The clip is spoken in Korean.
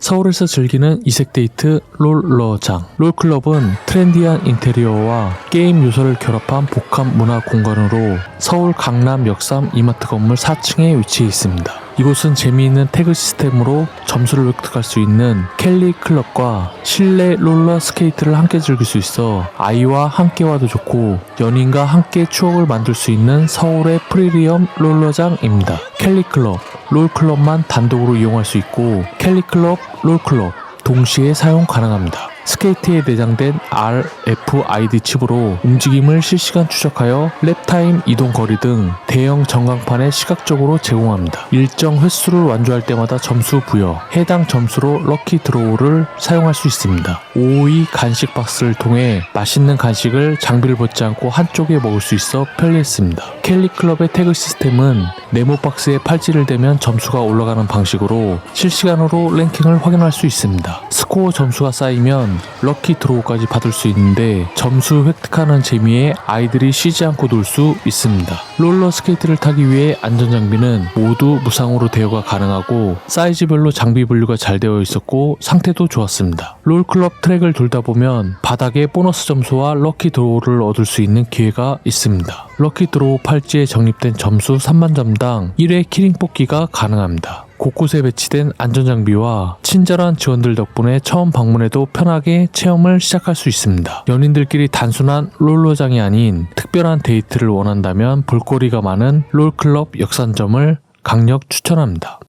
서울에서 즐기는 이색 데이트 롤러장. 롤클럽은 트렌디한 인테리어와 게임 요소를 결합한 복합 문화 공간으로 서울 강남 역삼 이마트 건물 4층에 위치해 있습니다. 이곳은 재미있는 태그 시스템으로 점수를 획득할 수 있는 켈리 클럽과 실내 롤러 스케이트를 함께 즐길 수 있어 아이와 함께 와도 좋고 연인과 함께 추억을 만들 수 있는 서울의 프리리엄 롤러장입니다. 켈리 클럽, 롤 클럽만 단독으로 이용할 수 있고 켈리 클럽, 롤 클럽 동시에 사용 가능합니다. 스케이트에 내장된 RFID 칩으로 움직임을 실시간 추적하여 랩타임 이동 거리 등 대형 전광판에 시각적으로 제공합니다. 일정 횟수를 완주할 때마다 점수 부여, 해당 점수로 럭키 드로우를 사용할 수 있습니다. 5위 간식 박스를 통해 맛있는 간식을 장비를 벗지 않고 한쪽에 먹을 수 있어 편리했습니다. 켈리 클럽의 태그 시스템은 네모 박스에 팔찌를 대면 점수가 올라가는 방식으로 실시간으로 랭킹을 확인할 수 있습니다. 스코어 점수가 쌓이면 럭키 드로우까지 받을 수 있는데 점수 획득하는 재미에 아이들이 쉬지 않고 놀 수 있습니다. 롤러 스케이트를 타기 위해 안전장비는 모두 무상으로 대여가 가능하고 사이즈별로 장비 분류가 잘 되어 있었고 상태도 좋았습니다. 롤클럽 트랙을 돌다 보면 바닥에 보너스 점수와 럭키 드로우를 얻을 수 있는 기회가 있습니다. 럭키 드로우 팔찌에 적립된 점수 3만 점당 1회 키링 뽑기가 가능합니다. 곳곳에 배치된 안전장비와 친절한 직원들 덕분에 처음 방문해도 편하게 체험을 시작할 수 있습니다. 연인들끼리 단순한 롤러장이 아닌 특별한 데이트를 원한다면 볼거리가 많은 롤클럽 역산점을 강력 추천합니다.